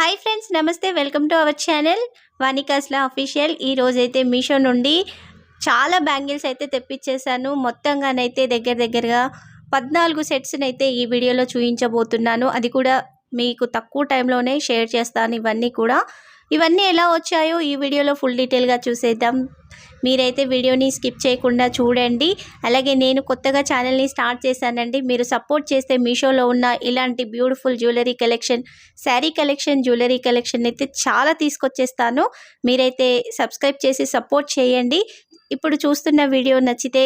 Hi friends నమస్తే welcome to our channel Vanikasla official ఈ రోజైతే మీషో నుండి చాలా బ్యాంగిల్స్ అయితే తెప్పించేశాను. మొత్తంగానైతే దగ్గర దగ్గరగా పద్నాలుగు సెట్స్ని అయితే ఈ వీడియోలో చూపించబోతున్నాను. అది కూడా మీకు తక్కువ టైంలోనే షేర్ చేస్తాను ఇవన్నీ కూడా. ఇవన్నీ ఎలా వచ్చాయో ఈ వీడియోలో ఫుల్ డీటెయిల్గా చూసేద్దాం. మీరైతే వీడియోని స్కిప్ చేయకుండా చూడండి. అలాగే నేను కొత్తగా ఛానల్ని స్టార్ట్ చేశానండి. మీరు సపోర్ట్ చేస్తే మీషోలో ఉన్న ఇలాంటి beautiful jewellery collection sari collection jewellery collection అయితే చాలా తీసుకొచ్చేస్తాను. మీరైతే సబ్స్క్రైబ్ చేసి సపోర్ట్ చేయండి. ఇప్పుడు చూస్తున్న వీడియో నచ్చితే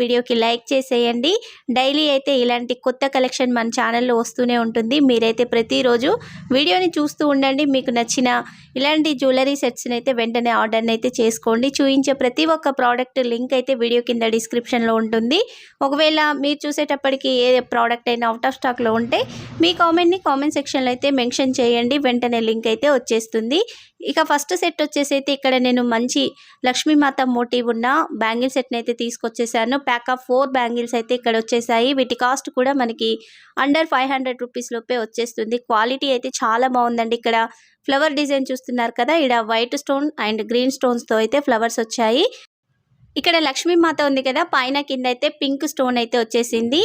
వీడియోకి లైక్ చేసేయండి. డైలీ అయితే ఇలాంటి కొత్త కలెక్షన్ మన ఛానల్లో వస్తూనే ఉంటుంది. మీరైతే ప్రతిరోజు వీడియోని చూస్తూ ఉండండి. మీకు నచ్చిన ఇలాంటి జ్యువెలరీ సెట్స్ని అయితే వెంటనే ఆర్డర్ని అయితే చేసుకోండి. చూపించే ప్రతి ఒక్క ప్రోడక్ట్ లింక్ అయితే వీడియో కింద డిస్క్రిప్షన్లో ఉంటుంది. ఒకవేళ మీరు చూసేటప్పటికి ఏ ప్రోడక్ట్ అయినా అవుట్ ఆఫ్ స్టాక్లో ఉంటే మీ కామెంట్ని కామెంట్ సెక్షన్లో అయితే మెన్షన్ చేయండి. వెంటనే లింక్ అయితే వచ్చేస్తుంది. ఇక ఫస్ట్ సెట్ వచ్చేసి అయితే ఇక్కడ నేను మంచి లక్ష్మీమాత మోటివ్ ఉన్న బ్యాంగిల్ సెట్ని అయితే తీసుకొచ్చేసాను. ప్యాక్ ఆఫ్ ఫోర్ బ్యాంగిల్స్ అయితే ఇక్కడ వచ్చేసాయి. వీటి కాస్ట్ కూడా మనకి అండర్ ఫైవ్ హండ్రెడ్ రూపీస్ లోపే వచ్చేస్తుంది. క్వాలిటీ అయితే చాలా బాగుందండి. ఇక్కడ ఫ్లవర్ డిజైన్ చూస్తున్నారు కదా ఇక్కడ వైట్ స్టోన్ అండ్ గ్రీన్ స్టోన్స్తో అయితే ఫ్లవర్స్ వచ్చాయి. ఇక్కడ లక్ష్మీమాత ఉంది కదా పైన కింద అయితే పింక్ స్టోన్ అయితే వచ్చేసింది.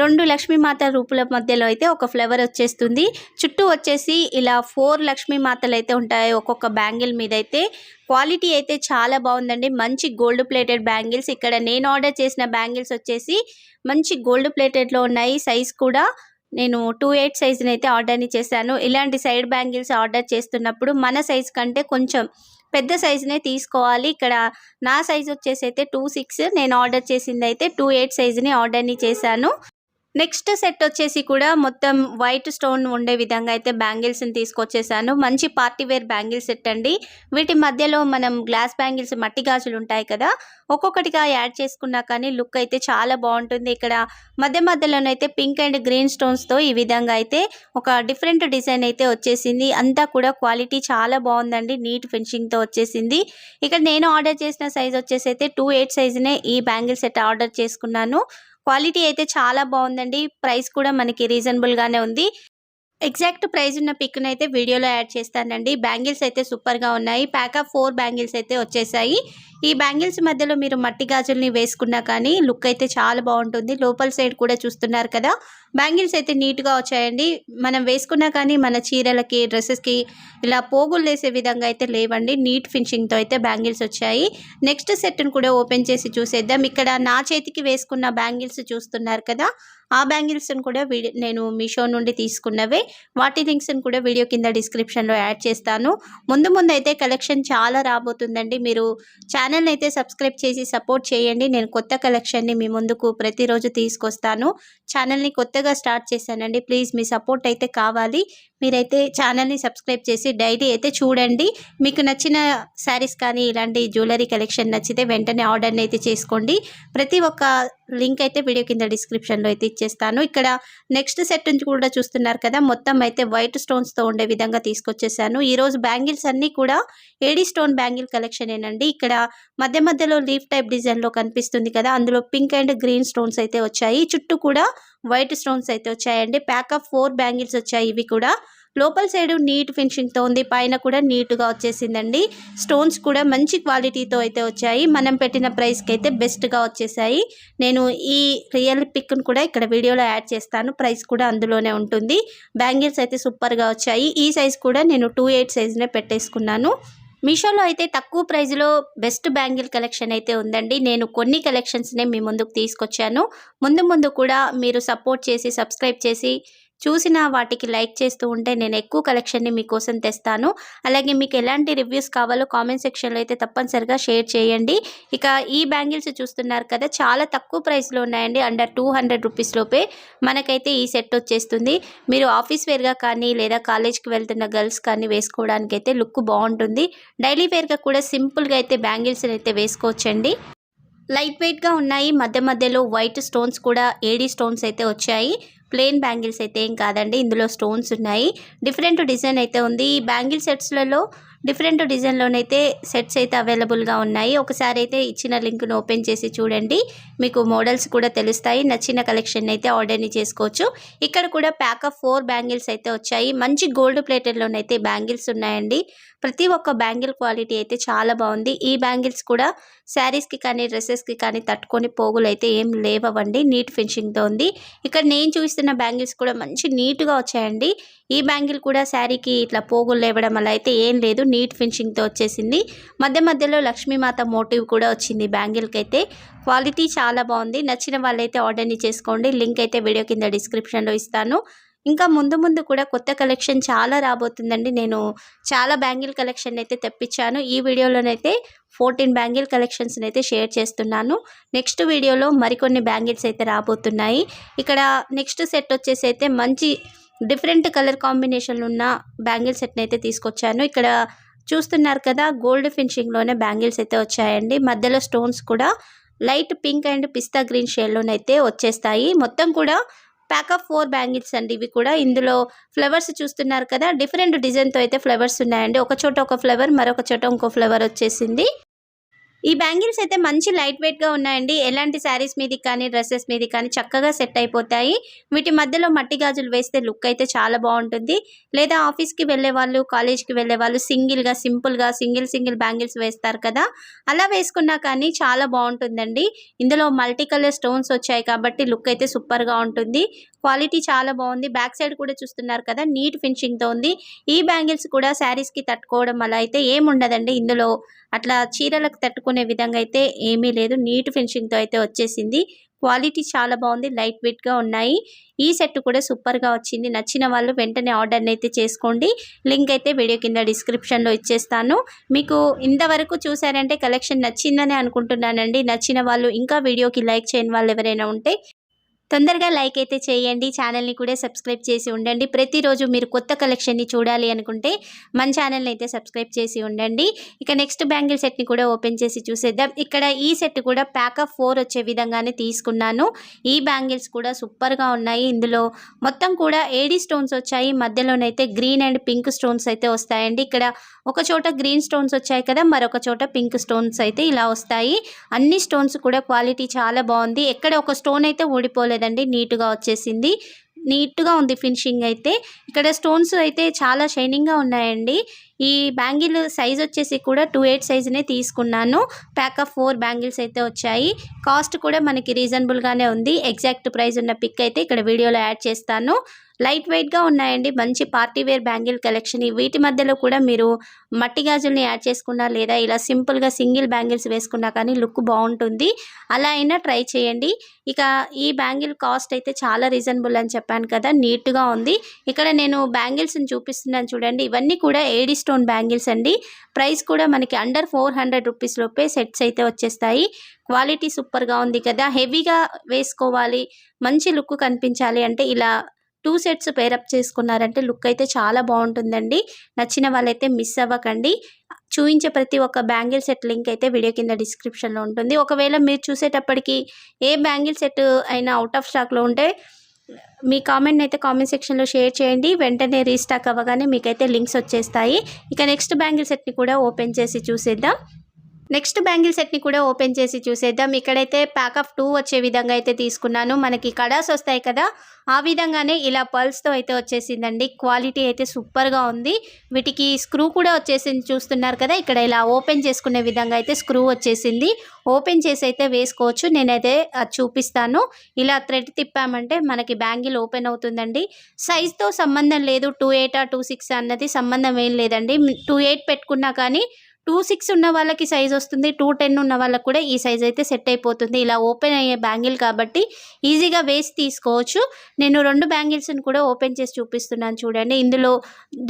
రెండు లక్ష్మీమాత రూపుల మధ్యలో అయితే ఒక ఫ్లవర్ వచ్చేస్తుంది. చుట్టూ వచ్చేసి ఇలా ఫోర్ లక్ష్మీమాతలు అయితే ఉంటాయి ఒక్కొక్క బ్యాంగిల్ మీద అయితే క్వాలిటీ అయితే చాలా బాగుందండి. మంచి గోల్డ్ ప్లేటెడ్ బ్యాంగిల్స్. ఇక్కడ నేను ఆర్డర్ చేసిన బ్యాంగిల్స్ వచ్చేసి మంచి గోల్డ్ ప్లేటెడ్లో ఉన్నాయి. సైజ్ కూడా నేను టూ ఎయిట్ సైజుని అయితే ఆర్డర్ని చేశాను. ఇలాంటి సైడ్ బ్యాంగిల్స్ ఆర్డర్ చేస్తున్నప్పుడు మన సైజ్ కంటే కొంచెం పెద్ద సైజునే తీసుకోవాలి. ఇక్కడ నా సైజ్ వచ్చేసి అయితే టూ సిక్స్ నేను ఆర్డర్ చేసింది అయితే టూ ఎయిట్ సైజుని ఆర్డర్ని చేశాను. నెక్స్ట్ సెట్ వచ్చేసి కూడా మొత్తం వైట్ స్టోన్ ఉండే విధంగా అయితే బ్యాంగిల్స్ని తీసుకొచ్చేసాను. మంచి పార్టీ వేర్ బ్యాంగిల్స్ సెట్ అండి. వీటి మధ్యలో మనం గ్లాస్ బ్యాంగిల్స్ మట్టి గాజులు ఉంటాయి కదా ఒక్కొక్కటిగా యాడ్ చేసుకున్నా కానీ లుక్ అయితే చాలా బాగుంటుంది. ఇక్కడ మధ్య మధ్యలోనైతే పింక్ అండ్ గ్రీన్ స్టోన్స్తో ఈ విధంగా అయితే ఒక డిఫరెంట్ డిజైన్ అయితే వచ్చేసింది. అంతా కూడా క్వాలిటీ చాలా బాగుందండి. నీట్ ఫినిషింగ్తో వచ్చేసింది. ఇక్కడ నేను ఆర్డర్ చేసిన సైజ్ వచ్చేసి అయితే టూ ఎయిట్ సైజునే ఈ బ్యాంగిల్ సెట్ ఆర్డర్ చేసుకున్నాను. క్వాలిటీ అయితే చాలా బాగుందండి. ప్రైస్ కూడా మనకి రీజనబుల్గానే ఉంది. ఎగ్జాక్ట్ ప్రైస్ ఉన్న పిక్ను అయితే వీడియోలో యాడ్ చేస్తానండి. బ్యాంగిల్స్ అయితే సూపర్గా ఉన్నాయి. ప్యాక్ ఆఫ్ ఫోర్ బ్యాంగిల్స్ అయితే వచ్చేసాయి. ఈ బ్యాంగిల్స్ మధ్యలో మీరు మట్టి గాజుల్ని వేసుకున్నా కానీ లుక్ అయితే చాలా బాగుంటుంది. లోపల సైడ్ కూడా చూస్తున్నారు కదా. బ్యాంగిల్స్ అయితే నీట్గా వచ్చాయండి. మనం వేసుకున్నా కానీ మన చీరలకి డ్రెస్సెస్కి ఇలా పోగులు వేసే విధంగా అయితే లేవండి. నీట్ ఫినిషింగ్తో అయితే బ్యాంగిల్స్ వచ్చాయి. నెక్స్ట్ సెట్ను కూడా ఓపెన్ చేసి చూసేద్దాం. ఇక్కడ నా చేతికి వేసుకున్న బ్యాంగిల్స్ చూస్తున్నారు కదా. ఆ బ్యాంగిల్స్ని కూడా వీడియో నేను మీషో నుండి తీసుకున్నవే. వాటి లింక్స్ని కూడా వీడియో కింద డిస్క్రిప్షన్లో యాడ్ చేస్తాను. ముందు ముందు అయితే కలెక్షన్ చాలా రాబోతుందండి. మీరు ఛానల్ని అయితే సబ్స్క్రైబ్ చేసి సపోర్ట్ చేయండి. నేను కొత్త కలెక్షన్ని మీ ముందుకు ప్రతిరోజు తీసుకొస్తాను. ఛానల్ని కొత్తగా స్టార్ట్ చేశానండి. ప్లీజ్ మీ సపోర్ట్ అయితే కావాలి. మీరైతే ఛానల్ని సబ్స్క్రైబ్ చేసి డైలీ అయితే చూడండి. మీకు నచ్చిన శారీస్ కానీ ఇలాంటి జ్యువెలరీ కలెక్షన్ నచ్చితే వెంటనే ఆర్డర్ని అయితే చేసుకోండి. ప్రతి ఒక్క లింక్ అయితే వీడియో కింద డిస్క్రిప్షన్లో అయితే ఇచ్చేస్తాను. ఇక్కడ నెక్స్ట్ సెట్ నుంచి కూడా చూస్తున్నారు కదా మొత్తం అయితే వైట్ స్టోన్స్తో ఉండే విధంగా తీసుకొచ్చేసాను. ఈరోజు బ్యాంగిల్స్ అన్నీ కూడా ఏడీ స్టోన్ బ్యాంగిల్ కలెక్షన్ ఏనండి ఇక్కడ మధ్య మధ్యలో లీఫ్ టైప్ డిజైన్లో కనిపిస్తుంది కదా అందులో పింక్ అండ్ గ్రీన్ స్టోన్స్ అయితే వచ్చాయి. చుట్టూ కూడా వైట్ స్టోన్స్ అయితే వచ్చాయండి. ప్యాక్ ఆఫ్ ఫోర్ బ్యాంగిల్స్ వచ్చాయి. ఇవి కూడా లోపల సైడ్ నీట్ ఫినిషింగ్తో ఉంది. పైన కూడా నీట్గా వచ్చేసిందండి. స్టోన్స్ కూడా మంచి క్వాలిటీతో అయితే వచ్చాయి. మనం పెట్టిన ప్రైస్కి అయితే బెస్ట్గా వచ్చేసాయి. నేను ఈ రియల్ పిక్ను కూడా ఇక్కడ వీడియోలో యాడ్ చేస్తాను. ప్రైస్ కూడా అందులోనే ఉంటుంది. బ్యాంగిల్స్ అయితే సూపర్గా వచ్చాయి. ఈ సైజ్ కూడా నేను టూ ఎయిట్ సైజ్నే పెట్టేసుకున్నాను. మీషోలో అయితే తక్కువ ప్రైజ్లో బెస్ట్ బ్యాంగిల్ కలెక్షన్ అయితే ఉందండి. నేను కొన్ని కలెక్షన్స్నే మీ ముందుకు తీసుకొచ్చాను. ముందు ముందు కూడా మీరు సపోర్ట్ చేసి సబ్స్క్రైబ్ చేసి చూసిన వాటికి లైక్ చేస్తూ ఉంటే నేను ఎక్కువ కలెక్షన్ని మీకోసం తెస్తాను. అలాగే మీకు ఎలాంటి రివ్యూస్ కావాలో కామెంట్ సెక్షన్లో అయితే తప్పనిసరిగా షేర్ చేయండి. ఇక ఈ బ్యాంగిల్స్ చూస్తున్నారు కదా చాలా తక్కువ ప్రైస్లో ఉన్నాయండి అండర్ టూ హండ్రెడ్ రూపీస్ లోపే. మనకైతే ఈ సెట్ వచ్చేస్తుంది. మీరు ఆఫీస్ వేర్గా కానీ లేదా కాలేజ్కి వెళ్తున్న గర్ల్స్ కానీ వేసుకోవడానికి అయితే లుక్ బాగుంటుంది. డైలీ వేర్గా కూడా సింపుల్గా అయితే బ్యాంగిల్స్ అయితే వేసుకోవచ్చండి. లైట్ వెయిట్గా ఉన్నాయి. మధ్య మధ్యలో వైట్ స్టోన్స్ కూడా ఏడీ స్టోన్స్ అయితే వచ్చాయి. ప్లెయిన్ బ్యాంగిల్స్ అయితే ఏం కాదండి ఇందులో స్టోన్స్ ఉన్నాయి. డిఫరెంట్ డిజైన్ అయితే ఉంది. ఈ బ్యాంగిల్ సెట్స్లలో డిఫరెంట్ డిజైన్లోనైతే సెట్స్ అయితే అవైలబుల్గా ఉన్నాయి. ఒకసారి అయితే ఇచ్చిన లింక్ను ఓపెన్ చేసి చూడండి. మీకు మోడల్స్ కూడా తెలుస్తాయి. నచ్చిన కలెక్షన్ అయితే ఆర్డర్ని చేసుకోవచ్చు. ఇక్కడ కూడా ప్యాక్ ఆఫ్ ఫోర్ బ్యాంగిల్స్ అయితే వచ్చాయి. మంచి గోల్డ్ ప్లేటెడ్లోనైతే బ్యాంగిల్స్ ఉన్నాయండి. ప్రతి ఒక్క బ్యాంగిల్ క్వాలిటీ అయితే చాలా బాగుంది. ఈ బ్యాంగిల్స్ కూడా శారీస్కి కానీ డ్రెస్సెస్కి కానీ తట్టుకొని పోగులు అయితే ఏం లేవండి నీట్ ఫినిషింగ్తో ఉంది. ఇక్కడ నేను చూస్తున్న బ్యాంగిల్స్ కూడా మంచి నీట్గా వచ్చాయండి. ఈ బ్యాంగిల్ కూడా శారీకి ఇట్లా పోగులు లేవడం అలా అయితే ఏం లేదు. నీట్ ఫినిషింగ్తో వచ్చేసింది. మధ్య మధ్యలో లక్ష్మీమాత మోటివ్ కూడా వచ్చింది బ్యాంగిల్కి అయితే. క్వాలిటీ చాలా చాలా బాగుంది. నచ్చిన వాళ్ళైతే ఆర్డర్ని చేసుకోండి. లింక్ అయితే వీడియో కింద డిస్క్రిప్షన్లో ఇస్తాను. ఇంకా ముందు ముందు కూడా కొత్త కలెక్షన్ చాలా రాబోతుందండి. నేను చాలా బ్యాంగిల్ కలెక్షన్ అయితే తెప్పించాను. ఈ వీడియోలోనైతే ఫోర్టీన్ బ్యాంగిల్ కలెక్షన్స్ని అయితే షేర్ చేస్తున్నాను. నెక్స్ట్ వీడియోలో మరికొన్ని బ్యాంగిల్స్ అయితే రాబోతున్నాయి. ఇక్కడ నెక్స్ట్ సెట్ వచ్చేసి అయితే మంచి డిఫరెంట్ కలర్ కాంబినేషన్లు ఉన్న బ్యాంగిల్ సెట్ని అయితే తీసుకొచ్చాను. ఇక్కడ చూస్తున్నారు కదా గోల్డ్ ఫినిషింగ్లోనే బ్యాంగిల్స్ అయితే వచ్చాయండి. మధ్యలో స్టోన్స్ కూడా light pink and pista green షేడ్లోనైతే వచ్చేస్తాయి. మొత్తం కూడా ప్యాక్ ఆఫ్ ఫోర్ బ్యాంగిల్స్ అండి ఇవి కూడా. ఇందులో ఫ్లవర్స్ చూస్తున్నారు కదా డిఫరెంట్ డిజైన్తో అయితే ఫ్లవర్స్ ఉన్నాయండి. ఒక చోట ఒక ఫ్లవర్ మరొక చోట ఇంకో ఫ్లవర్ వచ్చేసింది. ఈ బ్యాంగిల్స్ అయితే మంచి లైట్ వెయిట్గా ఉన్నాయండి. ఎలాంటి శారీస్ మీది కానీ డ్రెస్సెస్ మీది కానీ చక్కగా సెట్ అయిపోతాయి. వీటి మధ్యలో మట్టి గాజులు వేస్తే లుక్ అయితే చాలా బాగుంటుంది. లేదా ఆఫీస్కి వెళ్ళే వాళ్ళు కాలేజ్కి వెళ్ళే వాళ్ళు సింగిల్గా సింపుల్గా సింగిల్ సింగిల్ బ్యాంగిల్స్ వేస్తారు కదా. అలా వేసుకున్నా కానీ చాలా బాగుంటుందండి. ఇందులో మల్టీ కలర్ స్టోన్స్ వచ్చాయి కాబట్టి లుక్ అయితే సూపర్గా ఉంటుంది. క్వాలిటీ చాలా బాగుంది. బ్యాక్ సైడ్ కూడా చూస్తున్నారు కదా నీట్ ఫినిషింగ్తో ఉంది. ఈ బ్యాంగిల్స్ కూడా శారీస్కి తట్టుకోవడం అలా అయితే ఏముండదండి ఇందులో అట్లా చీరలకు తట్టుకునే విధంగా అయితే ఏమీ లేదు. నీట్ ఫినిషింగ్తో అయితే వచ్చేసింది. క్వాలిటీ చాలా బాగుంది. లైట్ వెయిట్గా ఉన్నాయి. ఈ సెట్ కూడా సూపర్గా వచ్చింది. నచ్చిన వాళ్ళు వెంటనే ఆర్డర్ని అయితే చేసుకోండి. లింక్ అయితే వీడియో కింద డిస్క్రిప్షన్లో ఇచ్చేస్తాను. మీకు ఇంతవరకు చూసారంటే కలెక్షన్ నచ్చిందని అనుకుంటున్నానండి. నచ్చిన వాళ్ళు ఇంకా వీడియోకి లైక్ చేయని వాళ్ళు ఎవరైనా ఉంటే తొందరగా లైక్ అయితే చేయండి. ఛానల్ని కూడా సబ్స్క్రైబ్ చేసి ఉండండి. ప్రతిరోజు మీరు కొత్త కలెక్షన్ని చూడాలి అనుకుంటే మన ఛానల్ని అయితే సబ్స్క్రైబ్ చేసి ఉండండి. ఇక నెక్స్ట్ బ్యాంగిల్ సెట్ని కూడా ఓపెన్ చేసి చూసేద్దాం. ఇక్కడ ఈ సెట్ కూడా ప్యాక్ ఫోర్ వచ్చే విధంగానే తీసుకున్నాను. ఈ బ్యాంగిల్స్ కూడా సూపర్గా ఉన్నాయి. ఇందులో మొత్తం కూడా ఏడీ స్టోన్స్ వచ్చాయి. మధ్యలోనైతే గ్రీన్ అండ్ పింక్ స్టోన్స్ అయితే వస్తాయండి. ఇక్కడ ఒక చోట గ్రీన్ స్టోన్స్ వచ్చాయి కదా మరొక చోట పింక్ స్టోన్స్ అయితే ఇలా వస్తాయి. అన్ని స్టోన్స్ కూడా క్వాలిటీ చాలా బాగుంది. ఎక్కడ ఒక స్టోన్ అయితే ఊడిపోలేదండి నీట్గా వచ్చేసింది. నీట్గా ఉంది ఫినిషింగ్ అయితే. ఇక్కడ స్టోన్స్ అయితే చాలా షైనింగ్గా ఉన్నాయండి. ఈ బ్యాంగిల్ సైజ్ వచ్చేసి కూడా టూ ఎయిట్ సైజునే తీసుకున్నాను. ప్యాక్ ఆఫ్ ఫోర్ బ్యాంగిల్స్ అయితే వచ్చాయి. కాస్ట్ కూడా మనకి రీజనబుల్గానే ఉంది. ఎగ్జాక్ట్ ప్రైస్ ఉన్న పిక్ అయితే ఇక్కడ వీడియోలో యాడ్ చేస్తాను. లైట్ వెయిట్గా ఉన్నాయండి. మంచి పార్టీ వేర్ బ్యాంగిల్ కలెక్షన్. వీటి మధ్యలో కూడా మీరు మట్టి గాజుల్ని యాడ్ చేసుకున్నా లేదా ఇలా సింపుల్గా సింగిల్ బ్యాంగిల్స్ వేసుకున్నా కానీ లుక్ బాగుంటుంది. అలా అయినా ట్రై చేయండి. ఇక ఈ బ్యాంగిల్ కాస్ట్ అయితే చాలా రీజనబుల్ అని చెప్పాను కదా నీట్గా ఉంది. ఇక్కడ నేను బ్యాంగిల్స్ని చూపిస్తున్నాను చూడండి. ఇవన్నీ కూడా ఏడీ స్టోన్ బ్యాంగిల్స్ అండి. ప్రైస్ కూడా మనకి అండర్ ఫోర్ హండ్రెడ్ రూపీస్ లోపే సెట్స్ అయితే వచ్చేస్తాయి. క్వాలిటీ సూపర్గా ఉంది కదా. హెవీగా వేసుకోవాలి. మంచి లుక్ కనిపించాలి అంటే ఇలా టూ సెట్స్ పేరప్ చేసుకున్నారంటే లుక్ అయితే చాలా బాగుంటుందండి. నచ్చిన వాళ్ళైతే మిస్ అవ్వకండి. చూపించే ప్రతి ఒక్క బ్యాంగిల్ సెట్ లింక్ అయితే వీడియో కింద డిస్క్రిప్షన్లో ఉంటుంది. ఒకవేళ మీరు చూసేటప్పటికి ఏ బ్యాంగిల్ సెట్ అయినా అవుట్ ఆఫ్ స్టాక్లో ఉంటే మీ కామెంట్ అయితే కామెంట్ సెక్షన్లో షేర్ చేయండి. వెంటనే రీస్టాక్ అవ్వగానే మీకైతే లింక్స్ వచ్చేస్తాయి. ఇక నెక్స్ట్ బ్యాంగిల్ సెట్ని కూడా ఓపెన్ చేసి చూసేద్దాం. నెక్స్ట్ బ్యాంగిల్ సెట్ని కూడా ఓపెన్ చేసి చూసేద్దాం. ఇక్కడైతే ప్యాక్ ఆఫ్ టూ వచ్చే విధంగా అయితే తీసుకున్నాను. మనకి కడాస్ వస్తాయి కదా ఆ విధంగానే ఇలా పల్స్తో అయితే వచ్చేసిందండి. క్వాలిటీ అయితే సూపర్గా ఉంది. వీటికి స్క్రూ కూడా వచ్చేసింది చూస్తున్నారు కదా ఇక్కడ ఇలా ఓపెన్ చేసుకునే విధంగా అయితే స్క్రూ వచ్చేసింది. ఓపెన్ చేసి అయితే వేసుకోవచ్చు. నేనైతే అది చూపిస్తాను. ఇలా థ్రెడ్ తిప్పామంటే మనకి బ్యాంగిల్ ఓపెన్ అవుతుందండి. సైజ్తో సంబంధం లేదు. టూ ఎయిటా టూ సిక్స్ అన్నది సంబంధం ఏం లేదండి. టూ ఎయిట్ పెట్టుకున్నా కానీ టూ సిక్స్ ఉన్న వాళ్ళకి సైజ్ వస్తుంది టూ టెన్ ఉన్న వాళ్ళకి కూడా ఈ సైజ్ అయితే సెట్ అయిపోతుంది. ఇలా ఓపెన్ అయ్యే బ్యాంగిల్ కాబట్టి ఈజీగా వేసి తీసుకోవచ్చు. నేను రెండు బ్యాంగిల్స్ని కూడా ఓపెన్ చేసి చూపిస్తున్నాను చూడండి. ఇందులో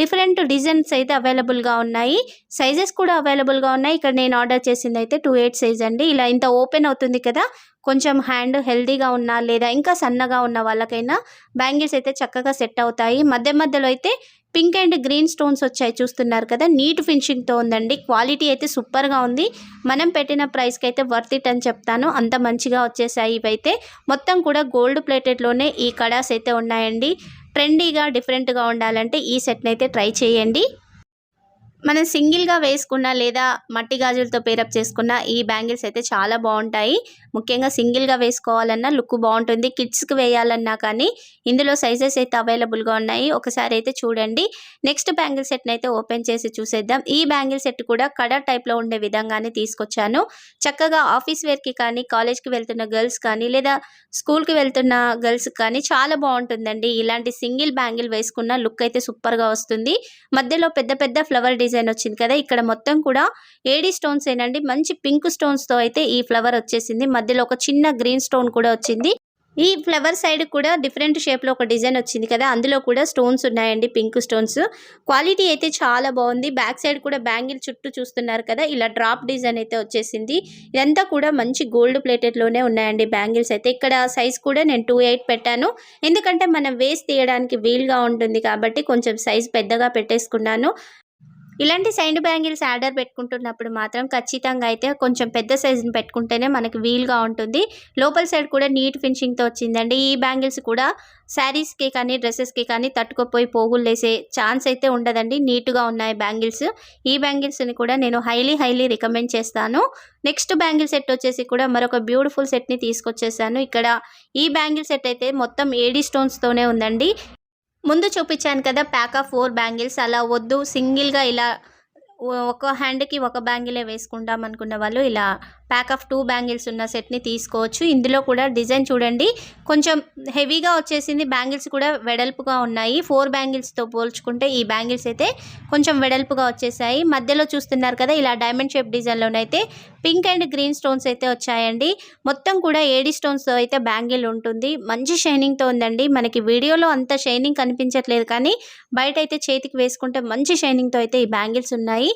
డిఫరెంట్ డిజైన్స్ అయితే అవైలబుల్గా ఉన్నాయి. సైజెస్ కూడా అవైలబుల్గా ఉన్నాయి. ఇక్కడ నేను ఆర్డర్ చేసింది అయితే టూ ఎయిట్ సైజ్ అండి. ఇలా ఇంత ఓపెన్ అవుతుంది కదా కొంచెం హ్యాండ్ హెల్దీగా ఉన్నా లేదా ఇంకా సన్నగా ఉన్న వాళ్ళకైనా బ్యాంగిల్స్ అయితే చక్కగా సెట్ అవుతాయి. మధ్య మధ్యలో అయితే పింక్ అండ్ గ్రీన్ స్టోన్స్ వచ్చాయి చూస్తున్నారు కదా. నీట్ ఫినిషింగ్తో ఉందండి. క్వాలిటీ అయితే సూపర్గా ఉంది. మనం పెట్టిన ప్రైస్కి అయితే వర్త్ ఇట్ అని చెప్తాను. అంత మంచిగా వచ్చేసాయి ఇవైతే. మొత్తం కూడా గోల్డ్ ప్లేటెడ్లోనే ఈ కడాస్ అయితే ఉన్నాయండి. ట్రెండీగా డిఫరెంట్గా ఉండాలంటే ఈ సెట్ని అయితే ట్రై చేయండి. మనం సింగిల్గా వేసుకున్న లేదా మట్టి గాజులతో పేరప్ చేసుకున్న ఈ బ్యాంగిల్స్ అయితే చాలా బాగుంటాయి. ముఖ్యంగా సింగిల్గా వేసుకోవాలన్నా లుక్ బాగుంటుంది. కిడ్స్కి వేయాలన్నా కానీ ఇందులో సైజెస్ అయితే అవైలబుల్గా ఉన్నాయి. ఒకసారి అయితే చూడండి. నెక్స్ట్ బ్యాంగిల్ సెట్ని అయితే ఓపెన్ చేసి చూసేద్దాం. ఈ బ్యాంగిల్ సెట్ కూడా కడ టైప్లో ఉండే విధంగానే తీసుకొచ్చాను. చక్కగా ఆఫీస్ వేర్కి కానీ కాలేజ్కి వెళ్తున్న గర్ల్స్ కానీ లేదా స్కూల్కి వెళ్తున్న గర్ల్స్ కానీ చాలా బాగుంటుందండి. ఇలాంటి సింగిల్ బ్యాంగిల్ వేసుకున్న లుక్ అయితే సూపర్గా వస్తుంది. మధ్యలో పెద్ద పెద్ద ఫ్లవర్ డిజైన్ డిజైన్ వచ్చింది కదా ఇక్కడ మొత్తం కూడా ఏడి స్టోన్స్ ఏనండి మంచి పింక్ స్టోన్స్తో అయితే ఈ ఫ్లవర్ వచ్చేసింది. మధ్యలో ఒక చిన్న గ్రీన్ స్టోన్ కూడా వచ్చింది. ఈ ఫ్లవర్ సైడ్ కూడా డిఫరెంట్ షేప్లో ఒక డిజైన్ వచ్చింది కదా అందులో కూడా స్టోన్స్ ఉన్నాయండి పింక్ స్టోన్స్. క్వాలిటీ అయితే చాలా బాగుంది. బ్యాక్ సైడ్ కూడా బ్యాంగిల్ చుట్టూ చూస్తున్నారు కదా ఇలా డ్రాప్ డిజైన్ అయితే వచ్చేసింది. ఇదంతా కూడా మంచి గోల్డ్ ప్లేటెడ్లోనే ఉన్నాయండి బ్యాంగిల్స్ అయితే. ఇక్కడ సైజ్ కూడా నేను టూ ఎయిట్ పెట్టాను. ఎందుకంటే మనం వేస్ట్ తీయడానికి వీలుగా ఉంటుంది కాబట్టి కొంచెం సైజ్ పెద్దగా పెట్టేసుకున్నాను. ఇలాంటి సైడ్ బ్యాంగిల్స్ ఆర్డర్ పెట్టుకుంటున్నప్పుడు మాత్రం ఖచ్చితంగా అయితే కొంచెం పెద్ద సైజుని పెట్టుకుంటేనే మనకి వీలుగా ఉంటుంది. లోపల సైడ్ కూడా నీట్ ఫినిషింగ్తో వచ్చిందండి. ఈ బ్యాంగిల్స్ కూడా శారీస్కి కానీ డ్రెస్సెస్కి కానీ తట్టుకుపోయి పోగులు వేసే ఛాన్స్ అయితే ఉండదండి. నీట్గా ఉన్నాయి బ్యాంగిల్స్. ఈ బ్యాంగిల్స్ని కూడా నేను హైలీ హైలీ రికమెండ్ చేస్తాను. నెక్స్ట్ బ్యాంగిల్ సెట్ వచ్చేసి కూడా మరొక బ్యూటిఫుల్ సెట్ని తీసుకొచ్చేసాను. ఇక్కడ ఈ బ్యాంగిల్ సెట్ అయితే మొత్తం ఏడీ స్టోన్స్తోనే ఉందండి. ముందు చూపించాను కదా ప్యాక్ ఆఫ్ ఫోర్ బ్యాంగిల్స్ అలా వద్దు సింగిల్గా ఇలా ఒక హ్యాండ్కి ఒక బ్యాంగిలే వేసుకుంటాం అనుకున్న వాళ్ళు ఇలా ప్యాక్ ఆఫ్ టూ బ్యాంగిల్స్ ఉన్న సెట్ని తీసుకోవచ్చు. ఇందులో కూడా డిజైన్ చూడండి. కొంచెం హెవీగా వచ్చేసింది. బ్యాంగిల్స్ కూడా వెడల్పుగా ఉన్నాయి. ఫోర్ బ్యాంగిల్స్తో పోల్చుకుంటే ఈ బ్యాంగిల్స్ అయితే కొంచెం వెడల్పుగా వచ్చేసాయి. మధ్యలో చూస్తున్నారు కదా ఇలా డైమండ్ షేప్ డిజైన్లోనైతే పింక్ అండ్ గ్రీన్ స్టోన్స్ అయితే వచ్చాయండి. మొత్తం కూడా ఏడి స్టోన్స్తో అయితే బ్యాంగిల్ ఉంటుంది. మంచి షైనింగ్తో ఉందండి. మనకి వీడియోలో అంత షైనింగ్ కనిపించట్లేదు కానీ బయట అయితే చేతికి వేసుకుంటే మంచి షైనింగ్తో అయితే ఈ బ్యాంగిల్స్ ఉన్నాయి.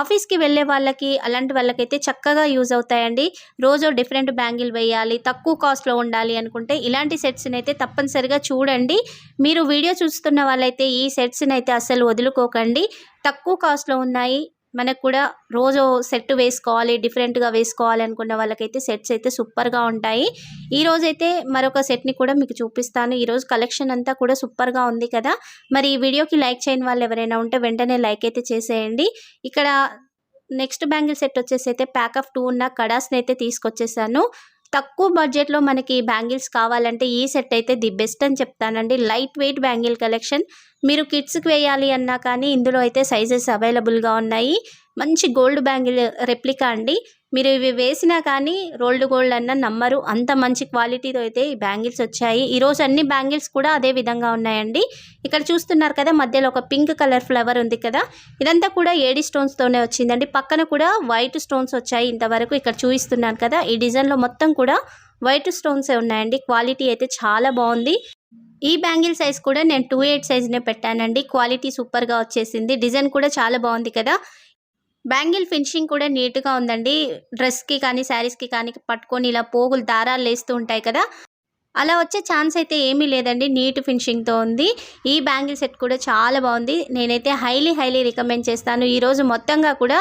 ఆఫీస్కి వెళ్ళే వాళ్ళకి అలాంటి వాళ్ళకైతే చక్కగా యూజ్ అవుతాయండి. రోజు డిఫరెంట్ బ్యాంగిల్ వేయాలి తక్కువ కాస్ట్లో ఉండాలి అనుకుంటే ఇలాంటి సెట్స్ని అయితే తప్పనిసరిగా చూడండి. మీరు వీడియో చూస్తున్న వాళ్ళైతే ఈ సెట్స్ని అయితే అస్సలు వదులుకోకండి. తక్కువ కాస్ట్లో ఉన్నాయి మనకు కూడా రోజు సెట్ వేసుకోవాలి డిఫరెంట్గా వేసుకోవాలి అనుకున్న వాళ్ళకైతే సెట్స్ అయితే సూపర్గా ఉంటాయి. ఈ రోజైతే మరొక సెట్ని కూడా మీకు చూపిస్తాను. ఈరోజు కలెక్షన్ అంతా కూడా సూపర్గా ఉంది కదా. మరి ఈ వీడియోకి లైక్ చేయని వాళ్ళు ఎవరైనా ఉంటే వెంటనే లైక్ అయితే చేసేయండి. ఇక్కడ నెక్స్ట్ బ్యాంగిల్ సెట్ వచ్చేసి అయితే ప్యాక్ ఆఫ్ టూ ఉన్న కడాస్ని అయితే తీసుకొచ్చేసాను. తక్కువ బడ్జెట్లో మనకి బ్యాంగిల్స్ కావాలంటే ఈ సెట్ అయితే ది బెస్ట్ అని చెప్తానండి. Light weight bangle collection. మీరు కిడ్స్కి వేయాలి అన్నా కానీ ఇందులో అయితే సైజెస్ అవైలబుల్గా ఉన్నాయి. మంచి గోల్డ్ బ్యాంగిల్ రెప్లికా అండి. మీరు ఇవి వేసినా కానీ రోల్డ్ గోల్డ్ అన్న నమ్మరు. అంత మంచి క్వాలిటీతో అయితే ఈ బ్యాంగిల్స్ వచ్చాయి. ఈరోజు అన్ని బ్యాంగిల్స్ కూడా అదే విధంగా ఉన్నాయండి. ఇక్కడ చూస్తున్నారు కదా మధ్యలో ఒక పింక్ కలర్ ఫ్లవర్ ఉంది కదా. ఇదంతా కూడా ఏడి స్టోన్స్తోనే వచ్చిందండి. పక్కన కూడా వైట్ స్టోన్స్ వచ్చాయి ఇంతవరకు ఇక్కడ చూపిస్తున్నాను కదా. ఈ డిజైన్లో మొత్తం కూడా వైట్ స్టోన్సే ఉన్నాయండి. క్వాలిటీ అయితే చాలా బాగుంది. ఈ బ్యాంగిల్ సైజ్ కూడా నేను టూ ఎయిట్ సైజ్నే పెట్టానండి. క్వాలిటీ సూపర్గా వచ్చేసింది. డిజైన్ కూడా చాలా బాగుంది కదా. బ్యాంగిల్ ఫినిషింగ్ కూడా నీట్గా ఉందండి. డ్రెస్కి కానీ శారీస్కి కానీ పట్టుకొని ఇలా పోగులు దారాలు వేస్తూ ఉంటాయి కదా. అలా వచ్చే ఛాన్స్ అయితే ఏమీ లేదండి. నీట్ ఫినిషింగ్తో ఉంది. ఈ బ్యాంగిల్ సెట్ కూడా చాలా బాగుంది. నేనైతే హైలీ హైలీ రికమెండ్ చేస్తాను. ఈరోజు మొత్తంగా కూడా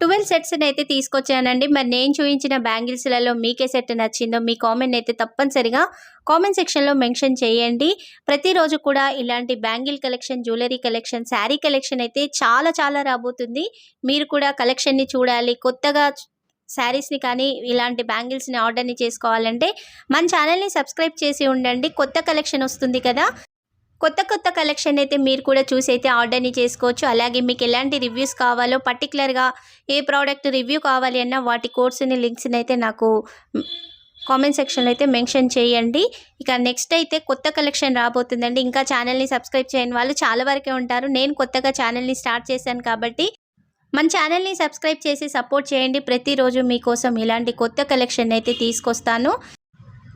ట్వెల్వ్ సెట్స్ని అయితే తీసుకొచ్చానండి. మరి నేను చూపించిన బ్యాంగిల్స్లలో మీకే సెట్ నచ్చిందో మీ కామెంట్ అయితే తప్పనిసరిగా కామెంట్ సెక్షన్లో మెన్షన్ చేయండి. ప్రతిరోజు కూడా ఇలాంటి bangle collection jewellery collection sari collection అయితే చాలా చాలా రాబోతుంది. మీరు కూడా కలెక్షన్ని చూడాలి. కొత్తగా శారీస్ని కానీ ఇలాంటి బ్యాంగిల్స్ని ఆర్డర్ని చేసుకోవాలంటే మన ఛానల్ని సబ్స్క్రైబ్ చేసి ఉండండి. కొత్త కలెక్షన్ వస్తుంది కదా. కొత్త కొత్త కలెక్షన్ అయితే మీరు కూడా చూసి అయితే ఆర్డర్ని చేసుకోవచ్చు. అలాగే మీకు ఎలాంటి రివ్యూస్ కావాలో పర్టికులర్గా ఏ ప్రోడక్ట్ రివ్యూ కావాలి అన్నా వాటి కోర్సుని లింక్స్ని అయితే నాకు కామెంట్ సెక్షన్లో అయితే మెన్షన్ చేయండి. ఇక నెక్స్ట్ అయితే కొత్త కలెక్షన్ రాబోతుందండి. ఇంకా ఛానల్ని సబ్స్క్రైబ్ చేయని వాళ్ళు చాలా వరకే ఉంటారు. నేను కొత్తగా ఛానల్ని స్టార్ట్ చేశాను కాబట్టి మన ఛానల్ని సబ్స్క్రైబ్ చేసి సపోర్ట్ చేయండి. ప్రతిరోజు మీకోసం ఇలాంటి కొత్త కలెక్షన్ అయితే తీసుకొస్తాను.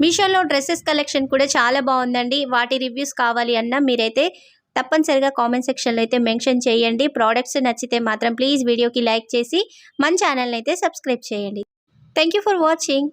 మీషోలో డ్రెస్సెస్ కలెక్షన్ కూడా చాలా బాగుందండి. వాటి రివ్యూస్ కావాలి అన్న మీరైతే తప్పనిసరిగా కామెంట్ సెక్షన్లో అయితే మెన్షన్ చేయండి. ప్రోడక్ట్స్ నచ్చితే మాత్రం ప్లీజ్ వీడియోకి లైక్ చేసి మన ఛానల్ని అయితే సబ్స్క్రైబ్ చేయండి. Thank for watching.